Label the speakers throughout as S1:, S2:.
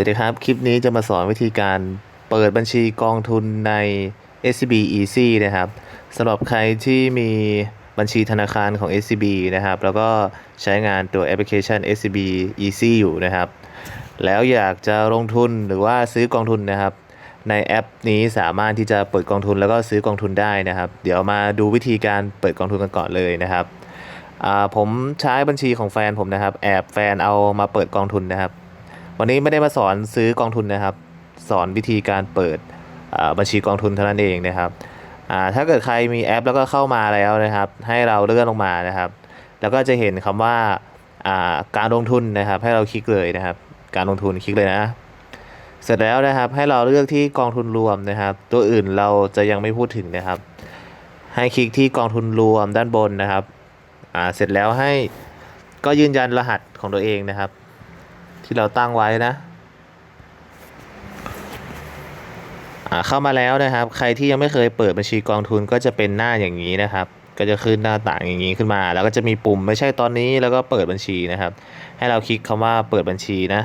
S1: สวัสดีครับ คลิปนี้จะมาสอนวิธีการเปิดบัญชีกองทุนใน SCB Easy นะครับสำหรับใครที่มีบัญชีธนาคารของ SCB นะครับ แล้วก็ใช้งานตัวแอปพลิเคชัน SCB Easy อยู่นะครับ แล้วอยากจะลงทุนหรือว่าซื้อกองทุนนะครับ ในแอปนี้สามารถที่จะเปิดกองทุนแล้วก็ซื้อกองทุนได้นะครับ เดี๋ยวมาดูวิธีการเปิดกองทุนกันก่อนเลยนะครับผมใช้บัญชีของแฟนผมนะครับ แอบแฟนเอามาเปิดกองทุนนะครับ วันนี้ไม่ได้มาสอนซื้อกองทุนนะครับ สอนวิธีการเปิดบัญชีกองทุนเท่านั้นเองนะครับถ้าเกิดใครมีแอปแล้วก็เข้ามาแล้วนะครับ ให้เราเลื่อนลงมานะครับ แล้วก็จะเห็นคำว่าอ่าการลงทุนนะครับ ให้เราคลิกเลยนะครับ การลงทุนคลิกเลยนะ เสร็จแล้วนะครับให้เราเลือกที่กองทุนรวมนะครับ ตัวอื่นเราจะยังไม่พูดถึงนะครับ ให้คลิกที่กองทุนรวมด้านบนนะครับเสร็จแล้วให้ก็ยืนยันรหัสของตัวเองนะครับ ที่เราตั้งไว้นะเข้ามาแล้วนะครับ ใครที่ยังไม่เคยเปิดบัญชีกองทุนก็จะเป็นหน้าอย่างนี้นะครับ ก็จะขึ้นหน้าต่างอย่างนี้ขึ้นมา แล้วก็จะมีปุ่มไม่ใช่ตอนนี้แล้วก็เปิดบัญชีนะครับ ให้เราคลิกคำว่าเปิดบัญชีนะ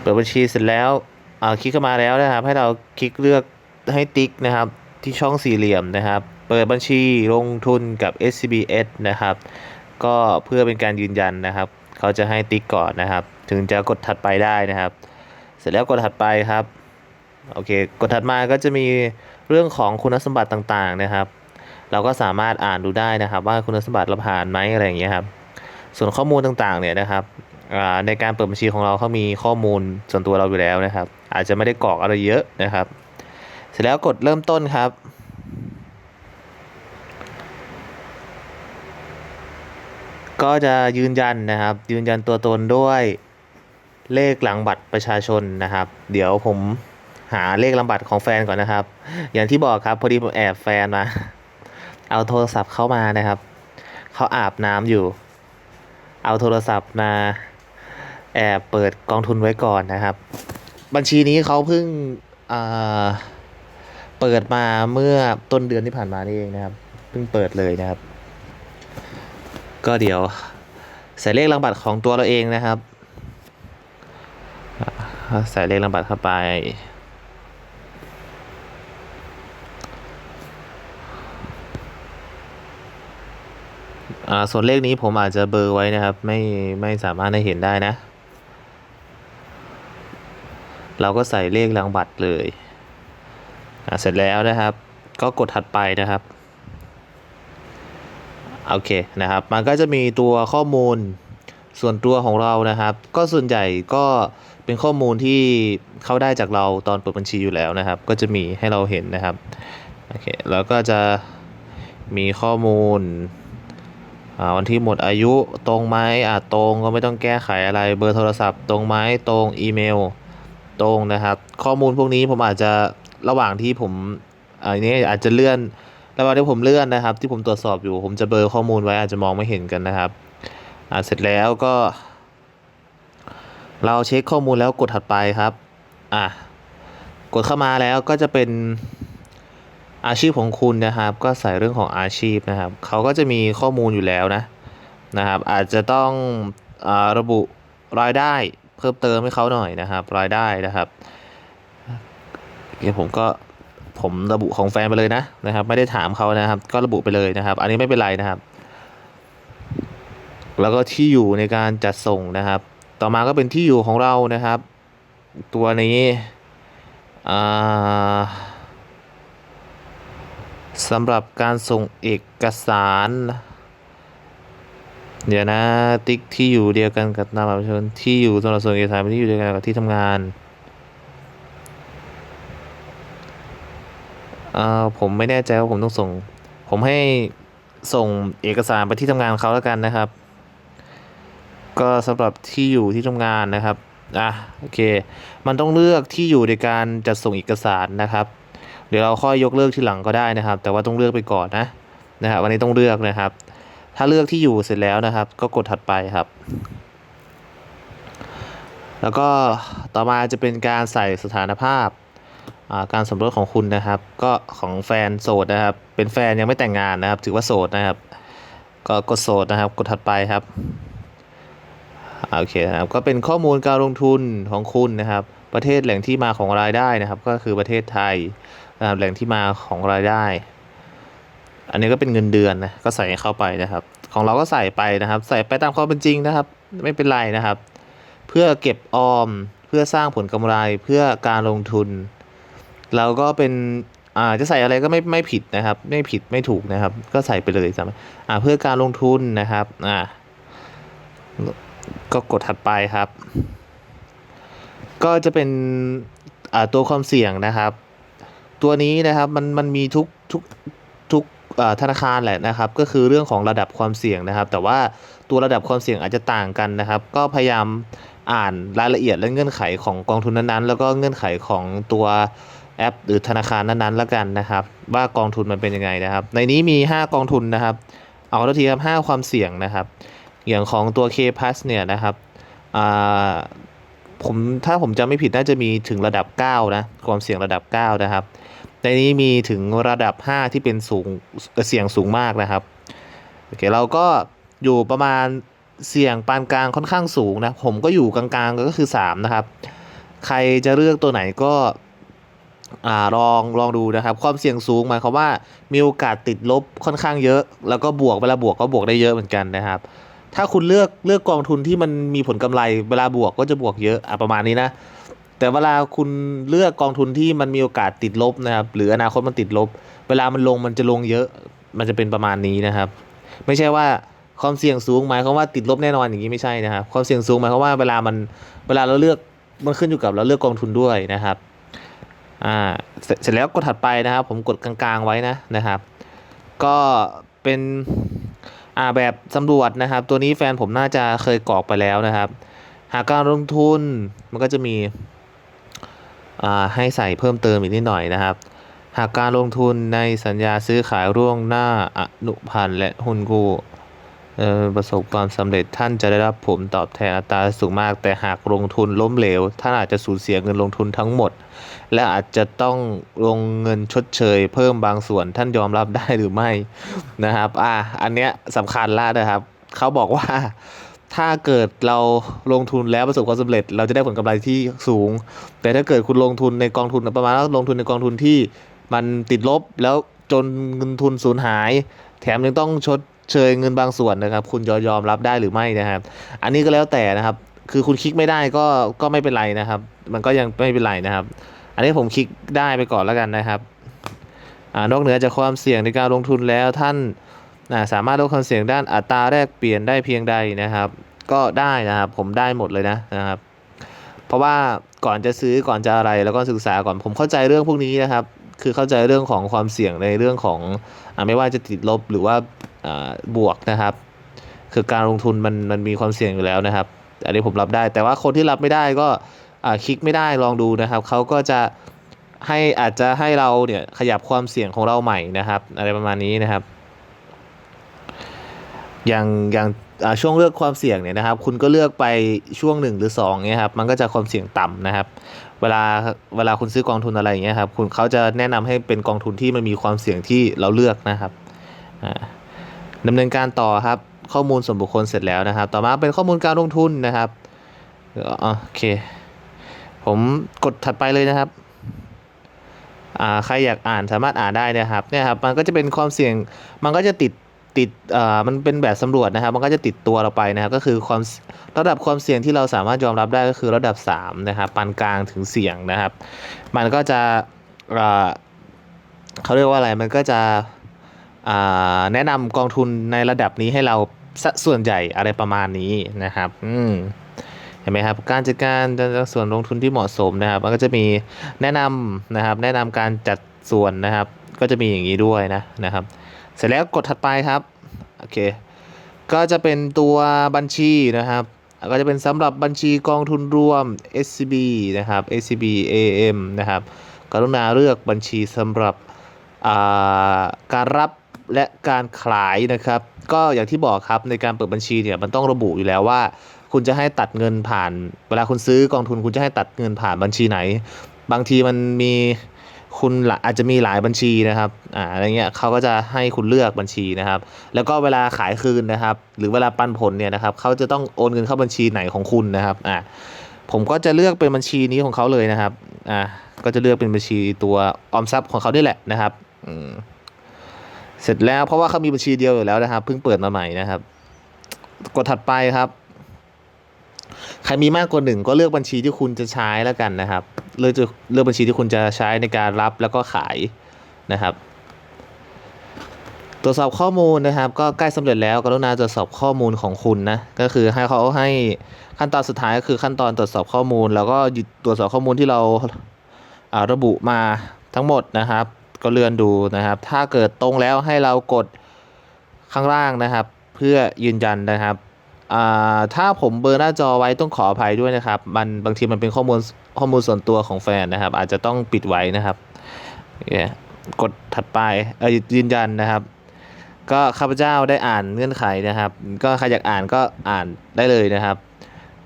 S1: เปิดบัญชีเสร็จแล้วคลิกเข้ามาแล้วนะครับ ให้เราคลิกเลือกให้ติ๊กนะครับที่ช่องสี่เหลี่ยมนะครับ เปิดบัญชีลงทุนกับ SCBS นะครับ ก็เพื่อเป็นการยืนยันนะครับ เขาจะให้ติ๊กก่อนนะครับ ถึงจะกดถัดไปได้นะครับ เสร็จแล้วกดถัดไปครับโอเค กดถัดมาก็จะมีเรื่องของคุณสมบัติต่างๆนะครับ เราก็สามารถอ่านดูได้นะครับ ว่าคุณสมบัติเราผ่านไหมอะไรอย่างเงี้ยครับ ส่วนข้อมูลต่างๆเนี่ยนะครับในการเปิดบัญชีของเราเขามีข้อมูลส่วนตัวเราอยู่แล้วนะครับ อาจจะไม่ได้กรอกอะไรเยอะนะครับ เสร็จแล้วกดเริ่มต้นครับ ก็จะยืนยันนะครับ ยืนยันตัวตนด้วยเลขหลังบัตรประชาชนนะครับ เดี๋ยวผมหาเลขลังบัตรของแฟนก่อนนะครับ อย่างที่บอกครับพอดีผมแอบแฟนมา เอาโทรศัพท์เข้ามานะครับ เขาอาบน้ำอยู่ เอาโทรศัพท์มาแอบเปิดกองทุนไว้ก่อนนะครับ บัญชีนี้เขาเพิ่งเปิดมาเมื่อต้นเดือนที่ผ่านมานี่เองนะครับ เพิ่งเปิดเลยนะครับ ก็เดี๋ยวใส่เลขรางบัตรของตัวเราเองนะครับใส่เลขรางบัตรเข้าไปอ่าส่วนเลขนี้ผมอาจจะเบอร์ไว้นะครับ ไม่ไม่สามารถให้เห็นได้นะ เราก็ใส่เลขรางบัตรเลยอ่าเสร็จแล้วนะครับ ก็กดถัดไปนะครับ โอเคนะครับ มันก็จะมีตัวข้อมูลส่วนตัวของเรานะครับ ก็ส่วนใหญ่ก็เป็นข้อมูลที่เขาได้จากเราตอนเปิดบัญชีอยู่แล้วนะครับ ก็จะมีให้เราเห็นนะครับโอเคแล้วก็จะมีข้อมูลวันที่หมดอายุตรงไหมอ่าตรงก็ไม่ต้องแก้ไขอะไรเบอร์โทรศัพท์ ตรงไหมตรงอีเมล ตรงนะครับ ข้อมูลพวกนี้ผมอาจจะระหว่างที่ผมอันนี้อาจจะเลื่อน ระหว่างที่ผมเลื่อนนะครับ ที่ผมตรวจสอบอยู่ ผมจะเบลอข้อมูลไว้อาจจะมองไม่เห็นกันนะครับ อ่าเสร็จแล้วก็ เราเช็คข้อมูลแล้วกดถัดไปครับ อะกดเข้ามาแล้วก็จะเป็นอาชีพของคุณนะครับ ก็ใส่เรื่องของอาชีพนะครับ เขาก็จะมีข้อมูลอยู่แล้วนะนะครับ อาจจะต้องอระบุรายได้เพิ่มเติมให้เขาหน่อยนะครับ รายได้นะครับเดี๋ยวผมก็ ผมระบุของแฟนไปเลยนะนะครับ ไม่ได้ถามเขานะครับ ก็ระบุไปเลยนะครับ อันนี้ไม่เป็นไรนะครับ แล้วก็ที่อยู่ในการจัดส่งนะครับ ต่อมาก็เป็นที่อยู่ของเรานะครับ ตัวนี้สำหรับการส่งเอกสาร เดี๋ยวนะติ๊กที่อยู่เดียวกันกับนามบัตรประชาชนที่อยู่สำหรับส่งเอกสารเป็นที่อยู่เดียวกันกับที่ทำงาน อ่อผมไม่แน่ใจว่าผมต้องส่ง ผมให้ส่งเอกสารไปที่ทำงานเขาแล้วกันนะครับ ก็สำหรับที่อยู่ที่ทำงานนะครับอะโอเค มันต้องเลือกที่อยู่ในการจัดส่งเอกสารนะครับ เดี๋ยวเราค่อยยกเลิกทีหลังก็ได้นะครับ แต่ว่าต้องเลือกไปก่อนนะนะครับวันนี้ต้องเลือกนะครับ ถ้าเลือกที่อยู่เสร็จแล้วนะครับ ก็กดถัดไปครับ แล้วก็ต่อมาจะเป็นการใส่สถานภาพ การสมรสของคุณนะครับ ก็ของแฟนโสดนะครับ เป็นแฟนยังไม่แต่งงานนะครับ ถือว่าโสดนะครับ ก็กดโสดนะครับ กดถัดไปครับโอเคนะครับ ก็เป็นข้อมูลการลงทุนของคุณนะครับ ประเทศแหล่งที่มาของรายได้นะครับ ก็คือประเทศไทยนะครับแหล่งที่มาของรายได้ อันนี้ก็เป็นเงินเดือนนะ ก็ใส่เข้าไปนะครับ ของเราก็ใส่ไปนะครับ ใส่ไปตามความเป็นจริงนะครับ ไม่เป็นไรนะครับ เพื่อเก็บออม เพื่อสร้างผลกำไร เพื่อการลงทุน เราก็เป็นอ่าจะใส่อะไรก็ไม่ไม่ผิดนะครับ ไม่ผิดไม่ถูกนะครับ ก็ใส่ไปเลยสามอ่าเพื่อการลงทุนนะครับอ่าก็กดถัดไปครับ ก็จะเป็นอ่าตัวความเสี่ยงนะครับ ตัวนี้นะครับมันมันมีทุกทุกทุกอ่าธนาคารแหละนะครับ ก็คือเรื่องของระดับความเสี่ยงนะครับ แต่ว่าตัวระดับความเสี่ยงอาจจะต่างกันนะครับ ก็พยายามอ่านรายละเอียดและเงื่อนไขของกองทุนนั้นๆ แล้วก็เงื่อนไขของตัว แอป หรือธนาคารนั้นๆแล้วกันนะครับ ว่ากองทุนมันเป็นยังไงนะครับ ในนี้มี 5 กองทุนนะครับ เอาตัวทีครับ5ความเสี่ยงนะครับ อย่างของตัว K Plus เนี่ยนะครับผมถ้าผมจำไม่ผิดน่าจะมีถึงระดับ 9 นะ ความเสี่ยงระดับ 9 นะครับ ในนี้มีถึงระดับ 5 ที่เป็นสูงเเสี่ยงสูงมากนะครับโอเคเราก็อยู่ประมาณเสี่ยงปานกลางค่อนข้างสูงนะ ผมก็อยู่กลางๆก็คือ 3 นะครับ ใครจะเลือกตัวไหนก็ อ่าลองลองดูนะครับ ความเสี่ยงสูงหมายความว่ามีโอกาสติดลบค่อนข้างเยอะ แล้วก็บวกเวลาบวกก็บวกได้เยอะเหมือนกันนะครับ ถ้าคุณเลือกเลือกกองทุนที่มันมีผลกำไรเวลาบวกก็จะบวกเยอะอะประมาณนี้นะ แต่เวลาคุณเลือกกองทุนที่มันมีโอกาสติดลบนะครับ หรืออนาคตมันติดลบ เวลามันลงมันจะลงเยอะ มันจะเป็นประมาณนี้นะครับ ไม่ใช่ว่าความเสี่ยงสูงหมายความว่าติดลบแน่นอนอย่างนี้ไม่ใช่นะครับ ความเสี่ยงสูงหมายความว่าเวลามันเวลาเราเลือกมันขึ้นอยู่กับเราเลือกกองทุนด้วยนะครับ อ่าเสร็จแล้วกดถัดไปนะครับ ผมกดกลางๆไว้นะนะครับ ก็เป็นอ่าแบบสำรวจนะครับ ตัวนี้แฟนผมน่าจะเคยกรอกไปแล้วนะครับ หากการลงทุนมันก็จะมีอ่าให้ใส่เพิ่มเติมอีกนิดหน่อยนะครับ หากการลงทุนในสัญญาซื้อขายร่วงหน้าอนุพันธ์และหุ้นกู้ ประสบความสำเร็จท่านจะได้รับผลตอบแทนอัตราสูงมาก แต่หากลงทุนล้มเหลว ท่านอาจจะสูญเสียเงินลงทุนทั้งหมด และอาจจะต้องลงเงินชดเชย เพิ่มบางส่วนท่านยอมรับได้หรือไม่นะครับอ่าอันเนี้ยสำคัญละนะครับ เขาบอกว่าถ้าเกิดเราลงทุนแล้วประสบความสำเร็จ เราจะได้ผลกำไรที่สูง แต่ถ้าเกิดคุณลงทุนในกองทุนประมาณว่าลงทุนในกองทุนที่มันติดลบแล้วจนเงินทุนสูญหาย แถมยังต้องชด เชยเงินบางส่วนนะครับ คุณจะยอมรับได้หรือไม่นะครับ อันนี้ก็แล้วแต่นะครับ คือคุณคลิกไม่ได้ก็ก็ไม่เป็นไรนะครับ มันก็ยังไม่เป็นไรนะครับ อันนี้ผมคลิกได้ไปก่อนแล้วกันนะครับอนอกเหนือจากความเสี่ยงในการลงทุนแล้วท่านสามารถลดความเสี่ยงด้านอัตราแลกเปลี่ยนได้เพียงใดนะครับ ก็ได้นะครับผมได้หมดเลยนะนะครับ เพราะว่าก่อนจะซื้อก่อนจะอะไรแล้วก็ศึกษาก่อนผมเข้าใจเรื่องพวกนี้นะครับ คือเข้าใจเรื่องของความเสี่ยงในเรื่องของอไม่ว่าจะติดลบหรือว่าบวกนะครับ คือการลงทุนมันมันมีความเสี่ยงอยู่แล้วนะครับ อันนี้ผมรับได้ แต่ว่าคนที่รับไม่ได้ก็คลิกไม่ได้ลองดูนะครับ เขาก็จะให้อาจจะให้เราเนี่ยขยับความเสี่ยงของเราใหม่นะครับ อะไรประมาณนี้นะครับ อย่างอย่างช่วงเลือกความเสี่ยงเนี่ยนะครับ คุณก็เลือกไปช่วงหนึ่งหรือสองเนี่ยครับมันก็จะความเสี่ยงต่ำนะครับ เวลาเวลาคุณซื้อกองทุนอะไรอย่างเงี้ยครับคุณเขาจะแนะนำให้เป็นกองทุนที่มันมีความเสี่ยงที่เราเลือกนะครับอ่าดำเนินการต่อครับข้อมูลส่วนบุคคลเสร็จแล้วนะครับ ต่อมาเป็นข้อมูลการลงทุนนะครับโอเค ผมกดถัดไปเลยนะครับใครอยากอ่านสามารถอ่านได้นะครับเนี่ยครับมันก็จะเป็นความเสี่ยงมันก็จะติด ติดอ่ามันเป็นแบบสำรวจนะครับ มันก็จะติดตัวเราไปนะครับ ก็คือความระดับความเสี่ยงที่เราสามารถยอมรับได้ก็คือระดับ 3 นะครับปานกลางถึงเสี่ยงนะครับ มันก็จะอ่าเขาเรียกว่าอะไรมันก็จะอ่าแนะนำกองทุนในระดับนี้ให้เราส่วนใหญ่อะไรประมาณนี้นะครับอืมเห็นไหมครับ การจัดการส่วนลงทุนที่เหมาะสมนะครับ มันก็จะมีแนะนำนะครับ แนะนำการจัดส่วนนะครับ ก็จะมีอย่างนี้ด้วยนะนะครับ เสร็จแล้วกดถัดไปครับโอเคก็จะเป็นตัวบัญชีนะครับ ก็จะเป็นสำหรับบัญชีกองทุนรวม SCB นะครับ SCB AM นะครับกรุณาเลือกบัญชีสำหรับาการรับและการขายนะครับ ก็อย่างที่บอกครับในการเปิดบัญชีเนี่ยมันต้องระบุอยู่แล้วว่า คุณจะให้ตัดเงินผ่าน เวลาคุณซื้อกองทุนคุณจะให้ตัดเงินผ่านบัญชีไหน บางทีมันมี คุณอาจจะมีหลายบัญชีนะครับอ่าอะไรเงี้ยเขาก็จะให้คุณเลือกบัญชีนะครับ แล้วก็เวลาขายคืนนะครับ หรือเวลาปันผลเนี่ยนะครับเขาจะต้องโอนเงินเข้าบัญชีไหนของคุณนะครับอ่าผมก็จะเลือกเป็นบัญชีนี้ของเขาเลยนะครับอ่าก็จะเลือกเป็นบัญชีตัวออมทรัพย์ของเขานี่แหละนะครับอืมเสร็จแล้วเพราะว่าเขามีบัญชีเดียวอยู่แล้วนะครับเพิ่งเปิดมาใหม่นะครับ กดถัดไปครับ ใครมีมากกว่าหนึ่งก็เลือกบัญชีที่คุณจะใช้แล้วกันนะครับ เลือกเลือกบัญชีที่คุณจะใช้ในการรับแล้วก็ขายนะครับ ตรวจสอบข้อมูลนะครับ ก็ใกล้สำเร็จแล้วกรุณาตรวจสอบข้อมูลของคุณนะก็คือให้เขาให้ขั้นตอนสุดท้ายก็คือขั้นตอนตรวจสอบข้อมูล แล้วก็ตรวจสอบข้อมูลที่เราอ่าระบุมาทั้งหมดนะครับ ก็เลื่อนดูนะครับ ถ้าเกิดตรงแล้วให้เรากดข้างล่างนะครับ เพื่อยืนยันนะครับถ้าผมเบอร์หน้าจอไว้ต้องขออภัยด้วยนะครับ มันบางทีมันเป็นข้อมูล ข้อมูลส่วนตัวของแฟนนะครับ อาจจะต้องปิดไว้นะครับเนี่ยกดถัดไปเออยืนยันนะครับ ก็ข้าพเจ้าได้อ่านเงื่อนไขนะครับ ก็ใครอยากอ่านก็อ่านได้เลยนะครับ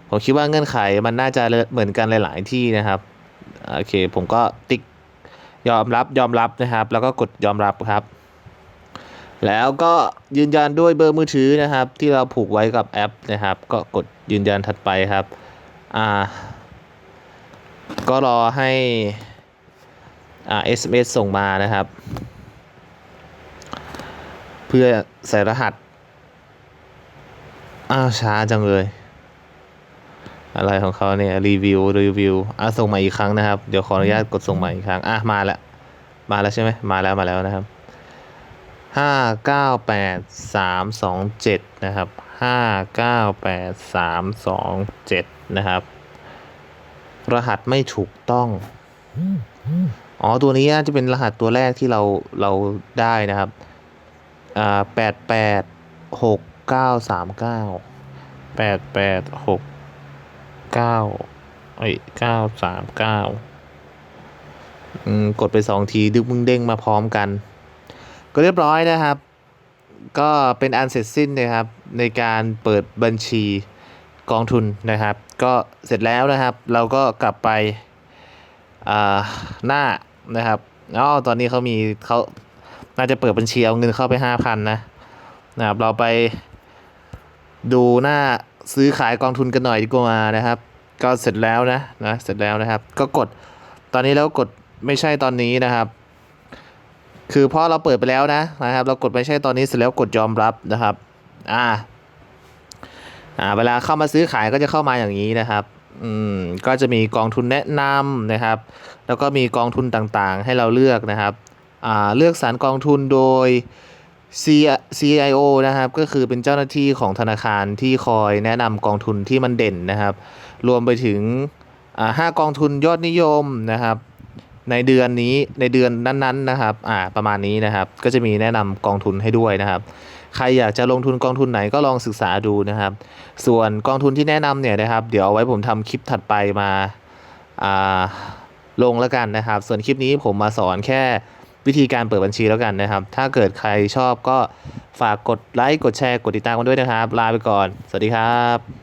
S1: ผมคิดว่าเงื่อนไขมันน่าจะเหมือนกันหลาย ๆ ที่นะครับโอเคผมก็ติ๊กยอมรับยอมรับนะครับ แล้วก็กดยอมรับครับ แล้วก็ยืนยันด้วยเบอร์มือถือนะครับ ที่เราผูกไว้กับแอปนะครับ ก็กดยืนยันถัดไปครับ อ่า ก็รอให้อ่า SMS ส่งมานะครับ เพื่อใส่รหัส อ้าวช้าจังเลย อะไรของเขาเนี่ย รีวิว รีวิว อะ ส่งมาอีกครั้งนะครับ เดี๋ยวขออนุญาตกดส่งมาอีกครั้ง อะ มาแล้ว มาแล้วใช่ไหม มาแล้วมาแล้วนะครับห้าเก้าแปดสามสองเจ็ดนะครับห้าเก้าแปดสามสองเจ็ดนะครับ รหัสไม่ถูกต้อง อ๋อ ตัวนี้น่าจะเป็นรหัสตัวแรกที่เราเราได้นะครับ อ่าแปดแปดหกเก้าสามเก้าแปดแปดหกเก้าเอ้ยเก้าสามเก้าอืมกดไปสองทีดึกมึงเด้งมาพร้อมกัน ก็เรียบร้อยนะครับ ก็เป็นอันเสร็จสิ้นนะครับ ในการเปิดบัญชี กองทุนนะครับ ก็เสร็จแล้วนะครับ เราก็กลับไปอ่าหน้านะครับอ๋อตอนนี้เขามีเขาน่าจะเปิดบัญชีเอาเงินเข้าไปห้าพันนะนะครับ เราไปดูหน้าซื้อขายกองทุนกันหน่อยดีกว่านะครับ ก็เสร็จแล้วนะนะเสร็จแล้วนะครับ ก็กดตอนนี้แล้วกดไม่ใช่ตอนนี้นะครับ คือพอเราเปิดไปแล้วนะนะครับ เรากดไม่ใช่ตอนนี้เสร็จแล้วกดยอมรับนะครับ อ่า อ่าเวลาเข้ามาซื้อขายก็จะเข้ามาอย่างนี้นะครับอืมก็จะมีกองทุนแนะนำนะครับ แล้วก็มีกองทุนต่างๆ ให้เราเลือกนะครับอ่าเลือกสรรกองทุนโดย C CIO นะครับก็คือเป็นเจ้าหน้าที่ของธนาคารที่คอยแนะนำกองทุนที่มันเด่นนะครับ รวมไปถึงอ่าห้ากองทุนยอดนิยมนะครับ ในเดือนนี้ในเดือนนั้นๆนะครับอ่าประมาณนี้นะครับ ก็จะมีแนะนำกองทุนให้ด้วยนะครับ ใครอยากจะลงทุนกองทุนไหนก็ลองศึกษาดูนะครับ ส่วนกองทุนที่แนะนำเนี่ยนะครับ เดี๋ยวเอาไว้ผมทำคลิปถัดไปมาาลงแล้วกันนะครับ ส่วนคลิปนี้ผมมาสอนแค่วิธีการเปิดบัญชีแล้วกันนะครับ ถ้าเกิดใครชอบก็ฝากกดไลค์กดแชร์กดติดตามกันด้วยนะครับ ลาไปก่อน สวัสดีครับ